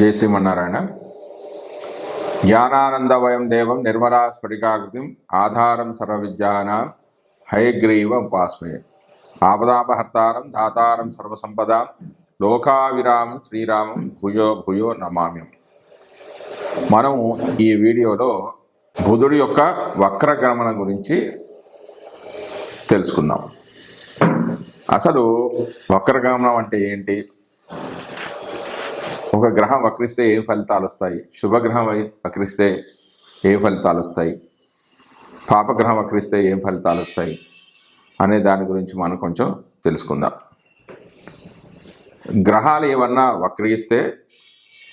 జై శ్రీమన్నారాయణ జ్ఞానానందవయం దేవం నిర్మలా స్ఫటికాకృతిం ఆధారం సర్వవిద్యానాం హయగ్రీవ ఉపాస్మే ఆపదాపహర్తారం దాతారం సర్వసంపద లోకావిరామం శ్రీరామం భూయో భూయో నమామ్యం. మనం ఈ వీడియోలో బుధుడి యొక్క వక్రగమనం గురించి తెలుసుకుందాం. అసలు వక్రగమనం అంటే ఏంటి? ఒక గ్రహం వక్రిస్తే ఏం ఫలితాలు వస్తాయి? శుభగ్రహం వక్రిస్తే ఏ ఫలితాలు వస్తాయి? పాపగ్రహం వక్రిస్తే ఏం ఫలితాలు వస్తాయి? అనే దాని గురించి మనం కొంచెం తెలుసుకుందాం. గ్రహాలు ఏమన్నా వక్రిస్తే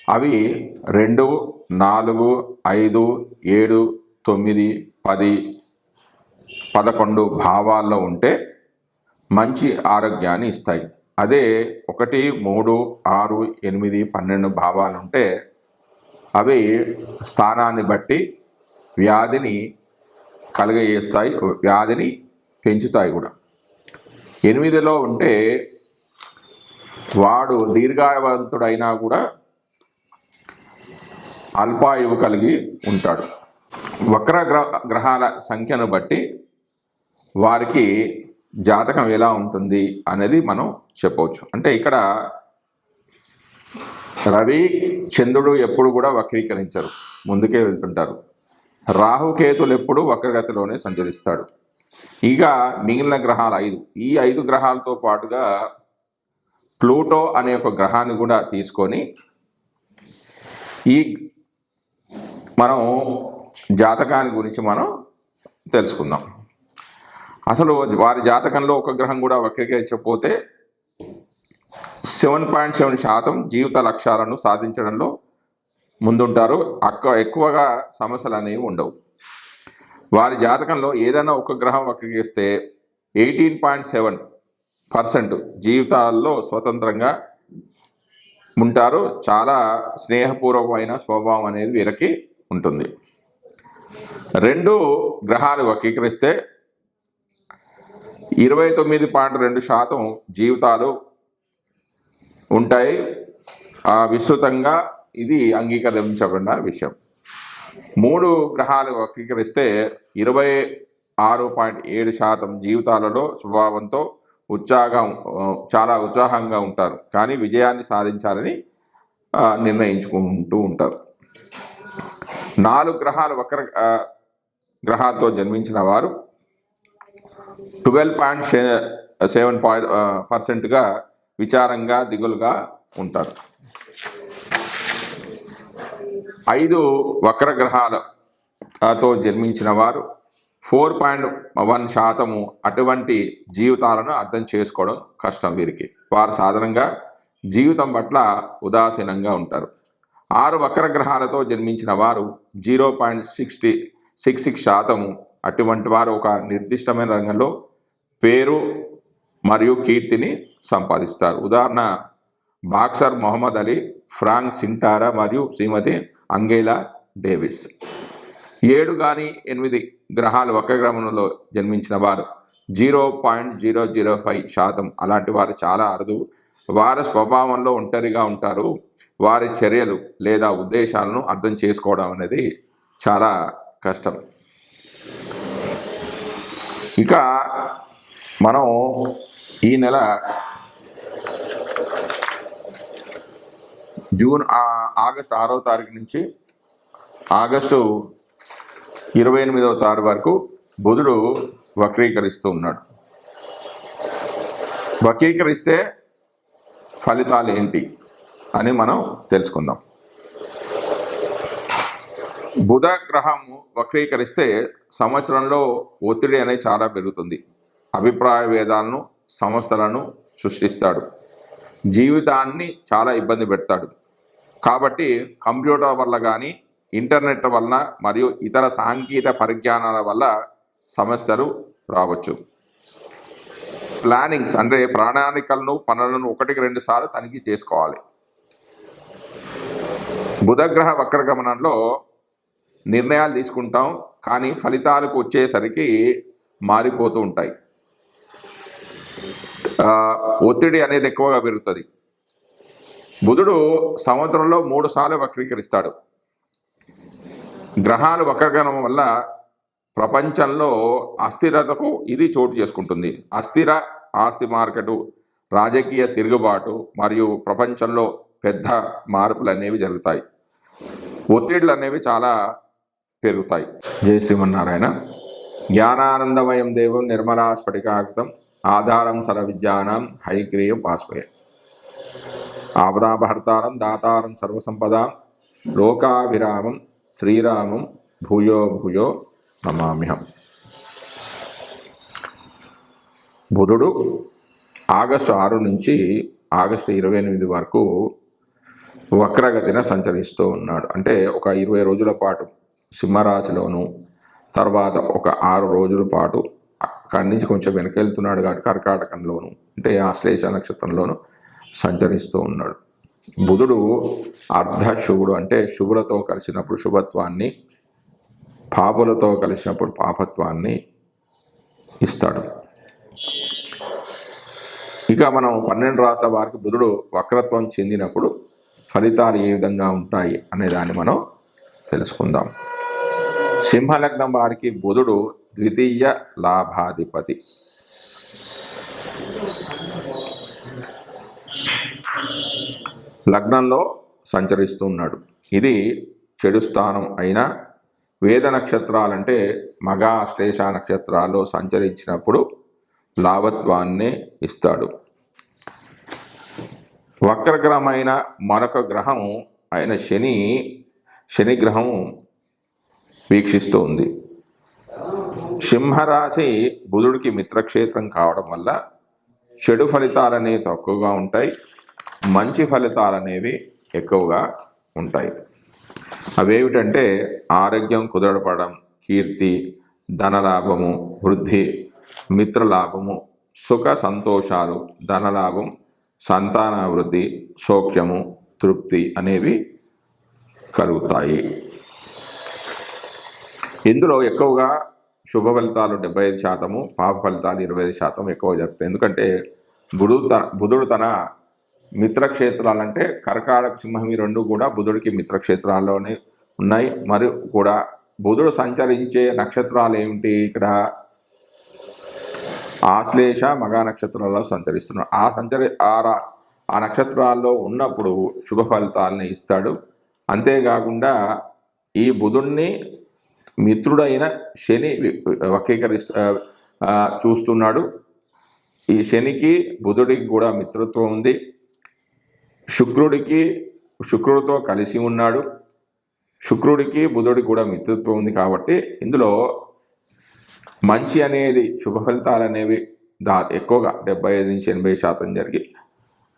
అవి రెండు నాలుగు ఐదు ఏడు తొమ్మిది పది పదకొండు భావాల్లో ఉంటే మంచి ఆరోగ్యాన్ని ఇస్తాయి. అదే ఒకటి మూడు ఆరు ఎనిమిది పన్నెండు భావాలు ఉంటే అవి స్థానాన్ని బట్టి వ్యాధిని కలుగజేస్తాయి వ్యాధిని పెంచుతాయి కూడా. ఎనిమిదిలో ఉంటే వాడు దీర్ఘాయవంతుడైనా కూడా అల్పాయువు కలిగి ఉంటాడు. వక్ర గ్రహ గ్రహాల సంఖ్యను బట్టి వారికి జాతకం ఎలా ఉంటుంది అనేది మనం చెప్పవచ్చు. అంటే ఇక్కడ రవి చంద్రుడు ఎప్పుడు కూడా వక్రీకరించరు. ముందుకే వెళ్తుంటారు. రాహుకేతులు ఎప్పుడు వక్రగతిలోనే సంచరిస్తాడు. ఇక మిగిలిన గ్రహాలు ఐదు. ఈ ఐదు గ్రహాలతో పాటుగా ప్లూటో అనే ఒక గ్రహాన్ని కూడా తీసుకొని ఈ మనం జాతకాన్ని గురించి మనం తెలుసుకుందాం. అసలు వారి జాతకంలో ఒక గ్రహం కూడా వక్రీకరించకపోతే సెవెన్ పాయింట్ సెవెన్ శాతం జీవిత లక్ష్యాలను సాధించడంలో ముందుంటారు. అక్క ఎక్కువగా సమస్యలు అనేవి ఉండవు. వారి జాతకంలో ఏదైనా ఒక గ్రహం వక్రీకరిస్తే ఎయిటీన్ పాయింట్ సెవెన్ పర్సెంట్ జీవితాల్లో స్వతంత్రంగా ఉంటారు. చాలా స్నేహపూర్వకమైన స్వభావం అనేది వీరికి ఉంటుంది. రెండు గ్రహాలు వక్రీకరిస్తే ఇరవై తొమ్మిది పాయింట్ రెండు శాతం జీవితాలు ఉంటాయి. ఆ, విస్తృతంగా ఇది అంగీకరించబడిన విషయం. మూడు గ్రహాలు వర్గీకరిస్తే ఇరవై ఆరు పాయింట్ ఏడు శాతం జీవితాలలో స్వభావంతో ఉత్సాహం చాలా ఉత్సాహంగా ఉంటారు. కానీ విజయాన్ని సాధించాలని నిర్ణయించుకుంటూ ఉంటారు. నాలుగు గ్రహాలు వక్ర గ్రహాలతో జన్మించిన వారు ట్వెల్వ్ పాయింట్ సెవెన్ పాయింట్ పర్సెంట్గా విచారంగా దిగులుగా ఉంటారు. ఐదు వక్ర గ్రహాలతో జన్మించిన వారు ఫోర్ పాయింట్ వన్ శాతము అటువంటి జీవితాలను అర్థం చేసుకోవడం కష్టం వీరికి. వారు సాధారణంగా జీవితం పట్ల ఉదాసీనంగా ఉంటారు. ఆరు వక్ర గ్రహాలతో జన్మించిన వారు zero point sixty six six శాతము అటువంటి వారు ఒక నిర్దిష్టమైన రంగంలో పేరు మరియు కీర్తిని సంపాదిస్తారు. ఉదాహరణ boxer Muhammad Ali Frank Sinatra మరియు శ్రీమతి అంగేలా డేవిస్. ఏడు కానీ ఎనిమిది గ్రహాలు ఒక గ్రహంలో జన్మించిన వారు. Zero point zero zero five శాతం. అలాంటి వారు చాలా అరుదు వారి స్వభావంలో ఒంటరిగా ఉంటారు. వారి చర్యలు లేదా ఉద్దేశాలను అర్థం చేసుకోవడం అనేది చాలా కష్టం. ఇక మనం ఈ నెల జూన్ ఆగస్ట్ ఆగస్టు ఆరో తారీఖు నుంచి ఆగస్టు ఇరవై ఎనిమిదవ తారీఖు వరకు బుధుడు వక్రీకరిస్తూ ఉన్నాడు. వక్రీకరిస్తే ఫలితాలు ఏంటి అని మనం తెలుసుకుందాం. బుధ గ్రహం వక్రీకరిస్తే సంవత్సరంలో ఒత్తిడి అనేది చాలా పెరుగుతుంది. అభిప్రాయ భేదాలను సమస్యలను సృష్టిస్తాడు. జీవితాన్ని చాలా ఇబ్బంది పెడతాడు. కాబట్టి కంప్యూటర్ వల్ల కానీ ఇంటర్నెట్ వలన మరియు ఇతర సాంకేతిక పరిజ్ఞానాల వల్ల సమస్యలు రావచ్చు. ప్లానింగ్స్ అంటే ప్రణాళికలను పనులను ఒకటికి రెండు సార్లు తనిఖీ చేసుకోవాలి. బుధగ్రహ వక్రగమనంలో నిర్ణయాలు తీసుకుంటాం కానీ ఫలితాలకు వచ్చేసరికి మారిపోతూ ఉంటాయి. ఒత్తిడి అనేది ఎక్కువగా పెరుగుతుంది. బుధుడు సంవత్సరంలో మూడు సార్లు వక్రీకరిస్తాడు. గ్రహాలు వక్రగణం వల్ల ప్రపంచంలో అస్థిరతకు ఇది చోటు చేసుకుంటుంది. అస్థిర ఆస్తి మార్కెటు రాజకీయ తిరుగుబాటు మరియు ప్రపంచంలో పెద్ద మార్పులు అనేవి జరుగుతాయి. ఒత్తిడులు అనేవి చాలా పెరుగుతాయి. జయ శ్రీమన్నారాయణ. జ్ఞానానందమయం దేవం నిర్మలా స్ఫటికాకృతం ఆధారం సర విద్యానాం హైగ్రీయం పాస్వయ ఆపదాభర్తారం దాతారం సర్వసంపదాం లోకాభిరామం శ్రీరామం భూయో భూయో నమామ్యహం. బుధుడు ఆగస్టు ఆరు నుంచి ఆగస్టు ఇరవై ఎనిమిది వరకు వక్రగతిన సంచరిస్తూ ఉన్నాడు. అంటే ఒక ఇరవై రోజుల పాటు సింహరాశిలోను తర్వాత ఒక ఆరు రోజుల పాటు అక్కడి నుంచి కొంచెం వెనకెళ్తున్నాడు కాబట్టి కర్కాటకంలోను అంటే ఆశ్లేష నక్షత్రంలోను సంచరిస్తూ ఉన్నాడు. బుధుడు అర్ధ శుభుడు అంటే శుభులతో కలిసినప్పుడు శుభత్వాన్ని పాపులతో కలిసినప్పుడు పాపత్వాన్ని ఇస్తాడు. ఇక మనం పన్నెండు రాష్ట్రాల వారికి బుధుడు వక్రత్వం చెందినప్పుడు ఫలితాలు ఏ విధంగా ఉంటాయి అనే దాన్ని మనం తెలుసుకుందాం. సింహలగ్నం వారికి బుధుడు ద్వితీయ లాభాధిపతి. లగ్నంలో సంచరిస్తున్నాడు. ఇది చెడు స్థానం అయినా వేద నక్షత్రాలంటే మగ శ్లేష నక్షత్రాల్లో సంచరించినప్పుడు లాభత్వాన్నే ఇస్తాడు. వక్రగ్రహమైన మరొక గ్రహం అయిన శని శని గ్రహం వీక్షిస్తూ ఉంది. సింహరాశి బుధుడికి మిత్రక్షేత్రం కావడం వల్ల చెడు ఫలితాలనేవి తక్కువగా ఉంటాయి మంచి ఫలితాలనేవి ఎక్కువగా ఉంటాయి. అవేమిటంటే ఆరోగ్యం కుదరపడం కీర్తి ధనలాభము వృద్ధి మిత్రలాభము సుఖ సంతోషాలు ధనలాభం సంతానాభివృద్ధి సౌఖ్యము తృప్తి అనేవి కలుగుతాయి. ఇందులో ఎక్కువగా శుభ ఫలితాలు డెబ్బై ఐదు శాతము పాప ఫలితాలు ఇరవై ఐదు శాతం ఎక్కువ జరుగుతాయి. ఎందుకంటే బుధుడు తన బుధుడు తన మిత్రక్షేత్రాలంటే కర్కాటక సింహం ఈ రెండు కూడా బుధుడికి మిత్రక్షేత్రాల్లోనే ఉన్నాయి. మరియు కూడా బుధుడు సంచరించే నక్షత్రాలు ఏమిటి? ఇక్కడ ఆశ్లేష మగా నక్షత్రాల్లో సంచరిస్తున్నాడు. ఆ సంచరి ఆ ఆ నక్షత్రాల్లో ఉన్నప్పుడు శుభ ఫలితాలని ఇస్తాడు. అంతేకాకుండా ఈ బుధుణ్ణి మిత్రుడైన శని వి- చూస్తున్నాడు. ఈ శనికి బుధుడికి కూడా మిత్రత్వం ఉంది. శుక్రుడికి శుక్రుడితో కలిసి ఉన్నాడు. శుక్రుడికి బుధుడికి కూడా మిత్రత్వం ఉంది కాబట్టి ఇందులో మంచి అనేది శుభ ఫలితాలు అనేవి దా ఎక్కువగా డెబ్బై ఐదు నుంచి ఎనభై శాతం జరిగి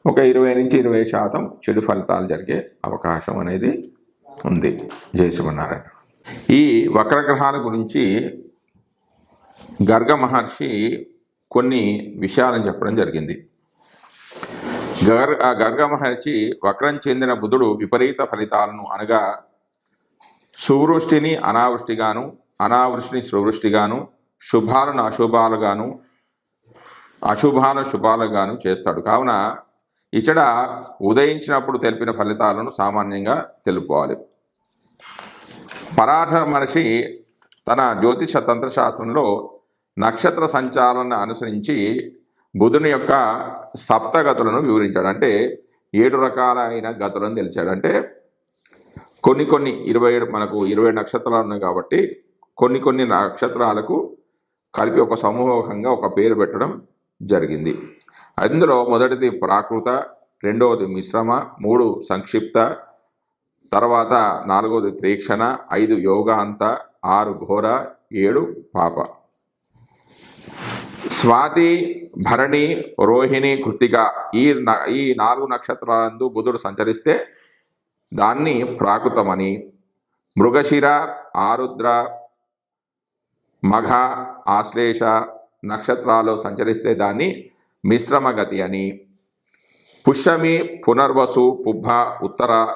ఒక ఇరవై నుంచి ఇరవై శాతం చెడు ఫలితాలు జరిగే అవకాశం అనేది ఉంది. జయ శివనారాయణ ఈ వక్రగ్రహాల గురించి గర్గ మహర్షి కొన్ని విషయాలను చెప్పడం జరిగింది. గర్ ఆ గర్గ మహర్షి వక్రం చెందిన బుధుడు విపరీత ఫలితాలను అనగా సువృష్టిని అనావృష్టిగాను అనావృష్టిని సువృష్టిగాను శుభాలను అశుభాలుగాను అశుభాలను శుభాలుగాను చేస్తాడు. కావున ఇచ్చడ ఉదయించినప్పుడు తెలిపిన ఫలితాలను సామాన్యంగా తెలుపుకోవాలి. పరాశర మహర్షి తన జ్యోతిష తంత్రశాస్త్రంలో నక్షత్ర సంచారాన్ని అనుసరించి బుధుని యొక్క సప్తగతులను వివరించాడు. అంటే ఏడు రకాలైన గతులను తెలిచాడు. అంటే కొన్ని కొన్ని ఇరవై ఏడు మనకు ఇరవై నక్షత్రాలు ఉన్నాయి కాబట్టి కొన్ని కొన్ని నక్షత్రాలకు కలిపి ఒక సమూహంగా ఒక పేరు పెట్టడం జరిగింది. అందులో మొదటిది ప్రాకృత రెండవది మిశ్రమ మూడు సంక్షిప్త తర్వాత నాలుగోది త్రీక్షణ ఐదు యోగాంత ఆరు ఘోర ఏడు పాప. స్వాతి భరణి రోహిణి కృతిక ఈ న- ఈ నాలుగు నక్షత్రాలందు బుధుడు సంచరిస్తే దాన్ని ప్రాకృతమని. మృగశిర ఆరుద్ర మఘ ఆశ్లేష నక్షత్రాలు సంచరిస్తే దాన్ని మిశ్రమ గతి అని. పుష్యమి పునర్వసు పుబ్బ ఉత్తర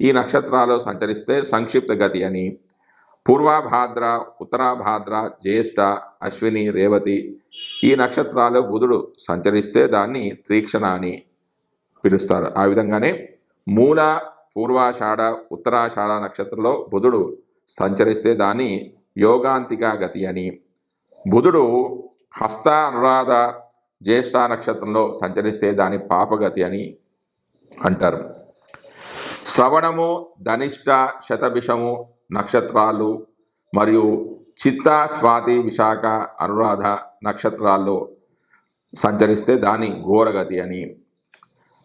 ఈ నక్షత్రాలు సంచరిస్తే సంక్షిప్త గతి అని. పూర్వభాద్ర ఉత్తరాభాద్ర జ్యేష్ఠ అశ్విని రేవతి ఈ నక్షత్రాలు బుధుడు సంచరిస్తే దాన్ని త్రీక్షణ అని పిలుస్తారు. ఆ విధంగానే మూల పూర్వాషాఢ ఉత్తరాషాఢ నక్షత్రంలో బుధుడు సంచరిస్తే దాన్ని యోగాంతిక గతి అని. బుధుడు హస్త అనురాధ జ్యేష్ఠ నక్షత్రంలో సంచరిస్తే దాని పాపగతి అని అంటారు. శ్రవణము ధనిష్ట శతభిషము నక్షత్రాలు మరియు చిత్త స్వాతి విశాఖ అనురాధ నక్షత్రాల్లో సంచరిస్తే దాని ఘోరగతి అని.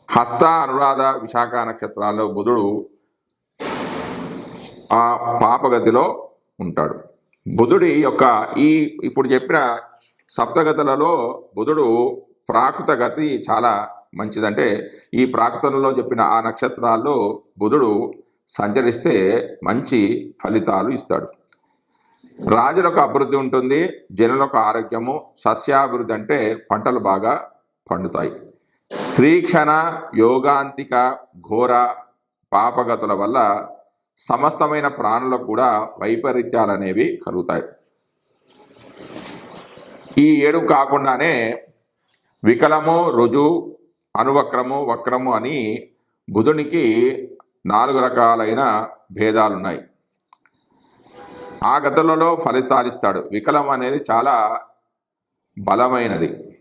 హస్త అనురాధ విశాఖ నక్షత్రాల్లో బుధుడు ఆ పాపగతిలో ఉంటాడు. బుధుడి యొక్క ఈ ఇప్పుడు చెప్పిన సప్తగతులలో బుధుడు ప్రాకృత గతి చాలా మంచిదంటే ఈ ప్రాకృతంలో చెప్పిన ఆ నక్షత్రాల్లో బుధుడు సంచరిస్తే మంచి ఫలితాలు ఇస్తాడు. రాజులకు అభివృద్ధి ఉంటుంది జనులకు ఆరోగ్యము సస్యాభివృద్ధి అంటే పంటలు బాగా పండుతాయి. త్రీక్షణ యోగాంతిక ఘోర పాపగతుల వల్ల సమస్తమైన ప్రాణులకు కూడా వైపరీత్యాలు అనేవి కలుగుతాయి. ఈ ఏడు కాకుండానే వికలము రుజు అనువక్రము వక్రము అని బుధునికి నాలుగు రకాలైన భేదాలు ఉన్నాయి ఆ గతులలో ఫలితాలిస్తాడు. వికలం అనేది చాలా బలమైనది.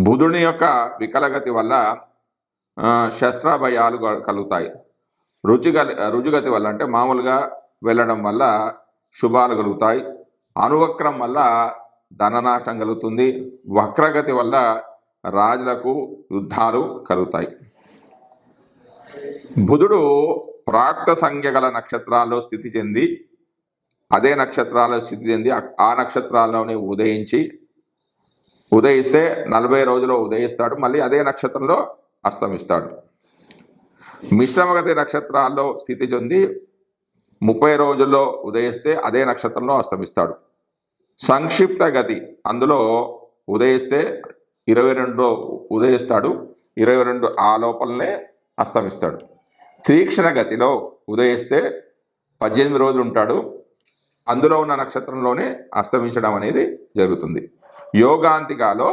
బుధుని యొక్క వికలగతి వల్ల శస్త్రభయాలు కలుగుతాయి. రుచిగలి రుజుగతి వల్ల అంటే మామూలుగా వెళ్ళడం వల్ల శుభాలు కలుగుతాయి. అనువక్రం వల్ల ధననాశనం కలుగుతుంది. వక్రగతి వల్ల రాజులకు యుద్ధాలు కలుగుతాయి. బుధుడు ప్రాక్త సంఖ్య గల నక్షత్రాల్లో స్థితి చెంది అదే నక్షత్రాల్లో స్థితి చెంది ఆ- నక్షత్రాల్లోనే ఉదయించి ఉదయిస్తే నలభై రోజుల్లో ఉదయిస్తాడు మళ్ళీ అదే నక్షత్రంలో అస్తమిస్తాడు. మిశ్రమగతి నక్షత్రాల్లో స్థితి చెంది ముప్పై రోజుల్లో ఉదయిస్తే అదే నక్షత్రంలో అస్తమిస్తాడు. సంక్షిప్త గతి అందులో ఉదయిస్తే ఇరవై రెండులో ఉదయిస్తాడు ఇరవై రెండు ఆ లోపలనే అస్తమిస్తాడు. తీక్షణ గతిలో ఉదయిస్తే పద్దెనిమిది రోజులు ఉంటాడు. అందులో ఉన్న నక్షత్రంలోనే అస్తమించడం అనేది జరుగుతుంది. యోగాంతికాలో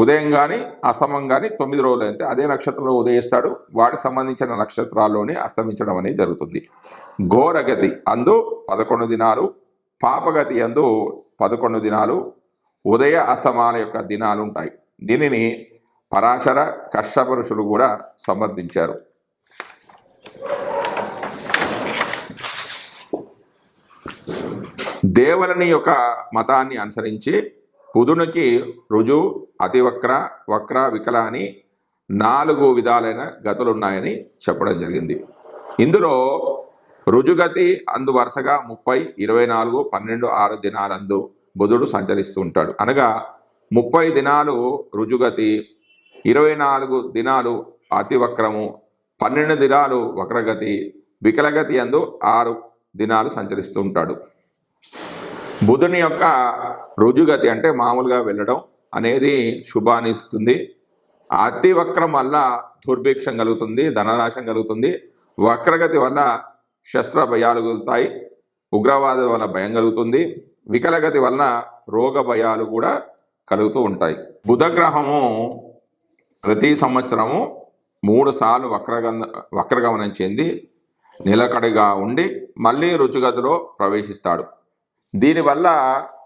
ఉదయం కానీ అస్తమం కానీ తొమ్మిది రోజులు అయితే అదే నక్షత్రంలో ఉదయిస్తాడు. వాటికి సంబంధించిన నక్షత్రాల్లోనే అస్తమించడం అనేది జరుగుతుంది. ఘోరగతి అందు పదకొండు దినాలు పాపగతి అందు పదకొండు దినాలు ఉదయ అస్తమాల యొక్క దినాలు ఉంటాయి. దీనిని పరాశర కశ్యప ఋషులు కూడా సమర్థించారు దేవలని యొక్క మతాన్ని అనుసరించి బుధునికి రుజు అతివక్ర వక్ర వికల అని నాలుగు విధాలైన గతులు ఉన్నాయని చెప్పడం జరిగింది. ఇందులో రుజుగతి అందు వరుసగా ముప్పై ఇరవై నాలుగు పన్నెండు ఆరు దినాలందు బుధుడు సంచరిస్తూ ఉంటాడు. అనగా ముప్పై దినాలు రుజుగతి ఇరవై నాలుగు దినాలు అతివక్రము పన్నెండు దినాలు వక్రగతి వికలగతి అందు ఆరు దినాలు సంచరిస్తూ ఉంటాడు. బుధుని యొక్క రుజుగతి అంటే మామూలుగా వెళ్ళడం అనేది శుభాన్నిస్తుంది అతివక్రం వల్ల దుర్భిక్షం కలుగుతుంది ధననాశం కలుగుతుంది. వక్రగతి వల్ల శస్త్ర భయాలు కలుగుతాయి ఉగ్రవాదుల వల్ల భయం కలుగుతుంది. వికలగతి వలన రోగ భయాలు కూడా కలుగుతూ ఉంటాయి. బుధగ్రహము ప్రతి సంవత్సరము మూడు సార్లు వక్రగం వక్రగమనం చెంది నిలకడగా ఉండి మళ్ళీ రుచిగతిలో ప్రవేశిస్తాడు. దీనివల్ల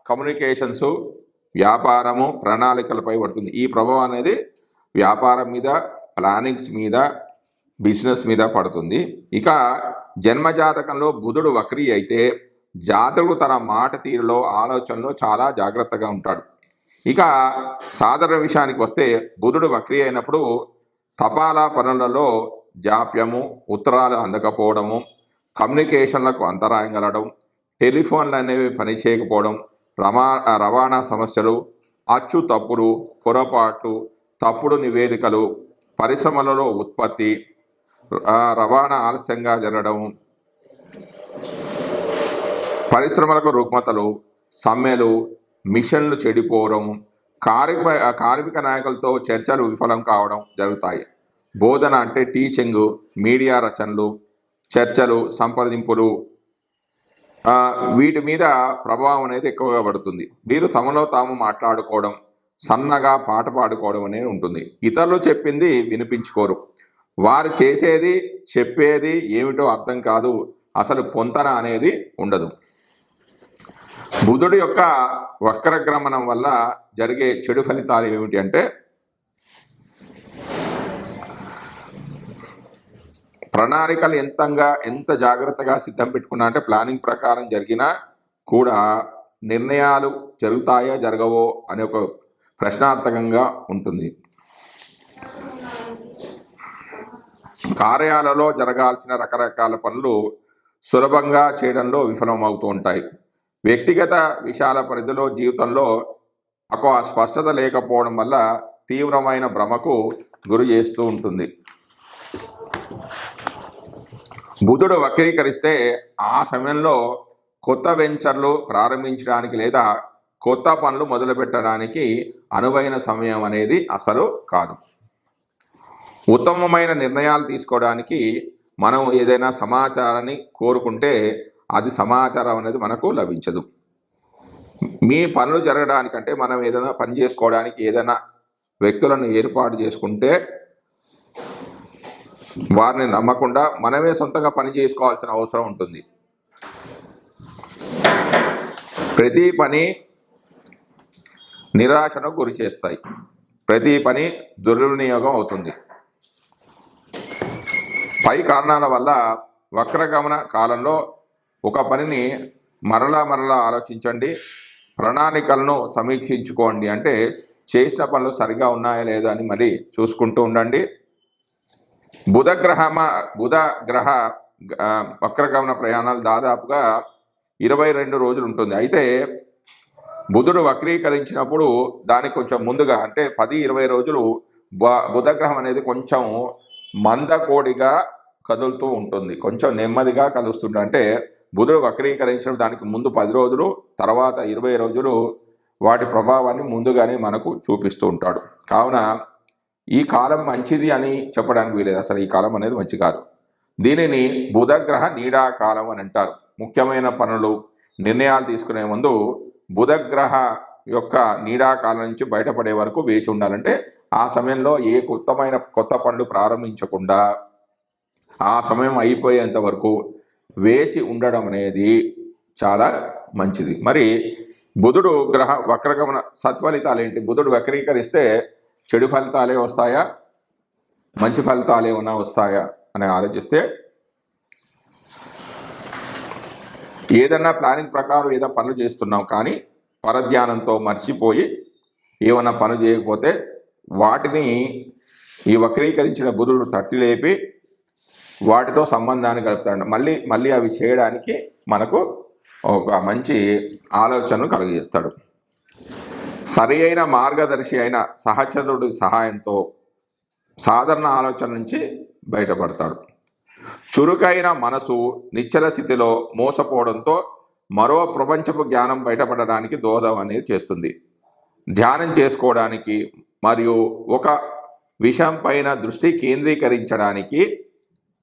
కమ్యూనికేషన్స్ వ్యాపారము ప్రణాళికలపై పడుతుంది. ఈ ప్రభావం అనేది వ్యాపారం మీద ప్లానింగ్స్ మీద బిజినెస్ మీద పడుతుంది. ఇక జన్మజాతకంలో బుధుడు వక్రీ అయితే జాతకుడు తన మాట తీరులో ఆలోచనలో చాలా జాగ్రత్తగా ఉంటాడు. ఇక సాధారణ విషయానికి వస్తే బుధుడు వక్రి అయినప్పుడు తపాలా పనులలో జాప్యము ఉత్తరాలు అందకపోవడము కమ్యూనికేషన్లకు అంతరాయం కలగడం టెలిఫోన్లు అనేవి పనిచేయకపోవడం రమా రవాణా సమస్యలు అచ్చు తప్పులు పొరపాట్లు తప్పుడు నివేదికలు పరిశ్రమలలో ఉత్పత్తి రవాణా ఆలస్యంగా జరగడం పరిశ్రమలకు రుగ్మతలు సమ్మెలు మిషన్లు చెడిపోవడం కార్మిక కార్మిక నాయకులతో చర్చలు విఫలం కావడం జరుగుతాయి. బోధన అంటే టీచింగ్ మీడియా రచనలు చర్చలు సంప్రదింపులు వీటి మీద ప్రభావం అనేది ఎక్కువగా పడుతుంది. వీరు తమలో తాము మాట్లాడుకోవడం సన్నగా పాట పాడుకోవడం అనేది ఉంటుంది. ఇతరులు చెప్పింది వినిపించుకోరు. వారు చేసేది చెప్పేది ఏమిటో అర్థం కాదు. అసలు పొంతన అనేది ఉండదు. బుధుడు యొక్క వక్రగ్రమణం వల్ల జరిగే చెడు ఫలితాలు ఏమిటి అంటే ప్రణాళికలు ఎంతంగా ఎంత జాగ్రత్తగా సిద్ధం పెట్టుకున్నా అంటే ప్లానింగ్ ప్రకారం జరిగినా కూడా నిర్ణయాలు జరుగుతాయా జరగవో అనే ఒక ప్రశ్నార్థకంగా ఉంటుంది. కార్యాలలో జరగాల్సిన రకరకాల పనులు సులభంగా చేయడంలో విఫలమవుతూ ఉంటాయి. వ్యక్తిగత విషయాల పరిధిలో జీవితంలో ఒక స్పష్టత లేకపోవడం వల్ల తీవ్రమైన భ్రమకు గురి చేస్తూ ఉంటుంది. బుధుడు వక్రీకరిస్తే ఆ సమయంలో కొత్త వెంచర్లు ప్రారంభించడానికి లేదా కొత్త పనులు మొదలుపెట్టడానికి అనువైన సమయం అనేది అసలు కాదు. ఉత్తమమైన నిర్ణయాలు తీసుకోవడానికి మనం ఏదైనా సమాచారాన్ని కోరుకుంటే అది సమాచారం అనేది మనకు లభించదు. మీ పనులు జరగడానికంటే మనం ఏదైనా పని చేసుకోవడానికి ఏదైనా వ్యక్తులను ఏర్పాటు చేసుకుంటే వారిని నమ్మకుండా మనమే సొంతంగా పని చేసుకోవాల్సిన అవసరం ఉంటుంది. ప్రతి పని నిరాశను గురి చేస్తాయి. ప్రతి పని దుర్వినియోగం అవుతుంది. పై కారణాల వల్ల వక్రగమన కాలంలో ఒక పనిని మరలా మరలా ఆలోచించండి. ప్రణాళికలను సమీక్షించుకోండి. అంటే చేసిన పనులు సరిగా ఉన్నాయా లేదా అని మళ్ళీ చూసుకుంటూ ఉండండి. బుధ గ్రహమ బుధ గ్రహ వక్రగమన ప్రయాణాలు దాదాపుగా ఇరవై రెండు రోజులు ఉంటుంది. అయితే బుధుడు వక్రీకరించినప్పుడు దానికి కొంచెం ముందుగా అంటే పది ఇరవై రోజులు బుధగ్రహం అనేది కొంచెం మందకోడిగా కదులుతూ ఉంటుంది. కొంచెం నెమ్మదిగా కలుస్తుంది అంటే బుధుడు వక్రీకరించడం దానికి ముందు పది రోజులు తర్వాత ఇరవై రోజులు వాటి ప్రభావాన్ని ముందుగానే మనకు చూపిస్తూ ఉంటాడు. కావున ఈ కాలం మంచిది అని చెప్పడానికి వీలేదు. అసలు ఈ కాలం అనేది మంచి కాదు. దీనిని బుధగ్రహ నీడాకాలం అని అంటారు. ముఖ్యమైన పనులు నిర్ణయాలు తీసుకునే ముందు బుధగ్రహ యొక్క నీడాకాలం నుంచి బయటపడే వరకు వేచి ఉండాలంటే ఆ సమయంలో ఏ కొత్తమైన కొత్త పనులు ప్రారంభించకుండా ఆ సమయం అయిపోయేంత వరకు వేచి ఉండడం అనేది చాలా మంచిది. మరి బుధుడు గ్రహ వక్రగమన సత్ఫలితాలు ఏంటి? బుధుడు వక్రీకరిస్తే చెడు ఫలితాలే వస్తాయా? మంచి ఫలితాలు ఏమైనా వస్తాయా? అని ఆలోచిస్తే ఏదన్నా ప్లానింగ్ ప్రకారం ఏదో పనులు చేస్తున్నాం కానీ పరధ్యానంతో మర్చిపోయి ఏమన్నా పని చేయకపోతే వాటిని ఈ వక్రీకరించిన బుధుడు తట్టి లేపి వాటితో సంబంధాన్ని కలుపుతాడు మళ్ళీ మళ్ళీ అవి చేయడానికి మనకు ఒక మంచి ఆలోచనను కలుగజేస్తాడు సరి అయిన మార్గదర్శి అయిన సహచరుడి సహాయంతో సాధారణ ఆలోచన నుంచి బయటపడతాడు. చురుకైన మనసు నిశ్చల స్థితిలో మోసపోవడంతో మరో ప్రపంచపు జ్ఞానం బయటపడడానికి దోహదం అనేది చేస్తుంది. ధ్యానం చేసుకోవడానికి మరియు ఒక విషయం పైన దృష్టి కేంద్రీకరించడానికి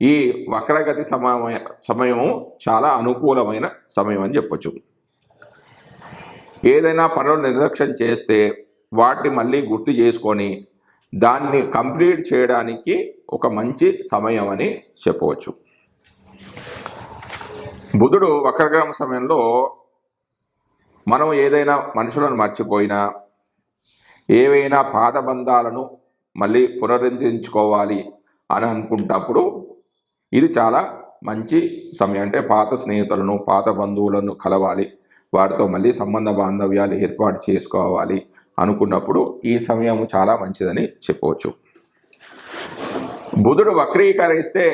ఈ వక్రగతి సమయ సమయం చాలా అనుకూలమైన సమయం అని చెప్పచ్చు. ఏదైనా పనులు నిర్లక్ష్యం చేస్తే వాటిని మళ్ళీ గుర్తు చేసుకొని దాన్ని కంప్లీట్ చేయడానికి ఒక మంచి సమయం అని చెప్పవచ్చు. బుధుడు వక్రగ్రహం సమయంలో మనం ఏదైనా మనుషులను మర్చిపోయినా ఏవైనా పాదబంధాలను మళ్ళీ పునరుద్ధరించుకోవాలి అని అనుకుంటప్పుడు ఇది చాలా మంచి సమయం. అంటే పాత స్నేహితులను పాత బంధువులను కలవాలి. వారితో మళ్ళీ సంబంధ బాంధవ్యాలు ఏర్పాటు చేసుకోవాలి అనుకున్నప్పుడు ఈ సమయం చాలా మంచిదని చెప్పవచ్చు. బుధుడు వక్రీకరిస్తే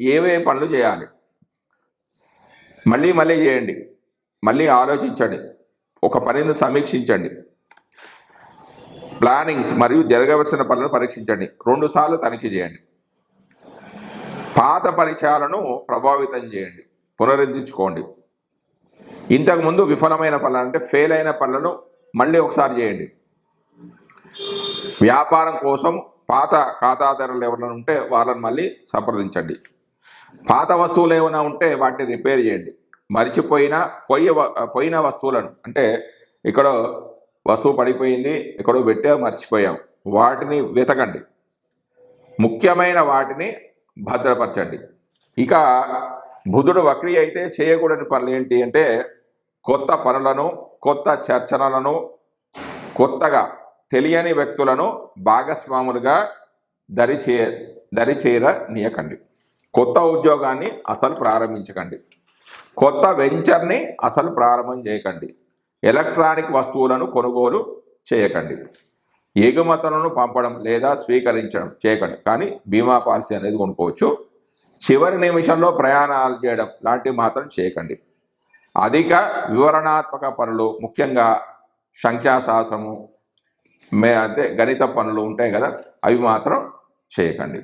ఏవే పనులు చేయాలి? మళ్ళీ మళ్ళీ చేయండి. మళ్ళీ ఆలోచించండి. ఒక పనిని సమీక్షించండి. ప్లానింగ్స్ మరియు జరగవలసిన పనులను పరీక్షించండి. రెండుసార్లు తనిఖీ చేయండి. పాత పరిచయాలను ప్రభావితం చేయండి పునరుద్ధరించుకోండి. ఇంతకుముందు విఫలమైన పనులు అంటే ఫెయిల్ అయిన పనులను మళ్ళీ ఒకసారి చేయండి. వ్యాపారం కోసం పాత ఖాతాదారులు ఎవరైనా ఉంటే వాళ్ళని మళ్ళీ సంప్రదించండి. పాత వస్తువులు ఏమైనా ఉంటే వాటిని రిపేర్ చేయండి. మరిచిపోయిన పోయి పోయిన వస్తువులను అంటే ఇక్కడ వస్తువు పడిపోయింది ఎక్కడో పెట్టా మర్చిపోయాం. వాటిని వెతకండి. ముఖ్యమైన వాటిని భద్రపరచండి. ఇక బుధుడు వక్రి అయితే చేయకూడని పనులు ఏంటి అంటే కొత్త పనులను కొత్త చర్చలను కొత్తగా తెలియని వ్యక్తులను భాగస్వాములుగా దరిచే దరిచేర నీయకండి కొత్త ఉద్యోగాన్ని అసలు ప్రారంభించకండి. కొత్త వెంచర్ని అసలు ప్రారంభం చేయకండి. ఎలక్ట్రానిక్ వస్తువులను కొనుగోలు చేయకండి. ఎగుమతులను పంపడం లేదా స్వీకరించడం చేయకండి. కానీ బీమా పాలసీ అనేది కొనుక్కోవచ్చు. చివరి నిమిషంలో ప్రయాణాలు చేయడం లాంటివి మాత్రం చేయకండి. అధిక వివరణాత్మక పనులు ముఖ్యంగా సంఖ్యాశాస్త్రము మే అంటే గణిత పనులు ఉంటాయి కదా అవి మాత్రం చేయకండి.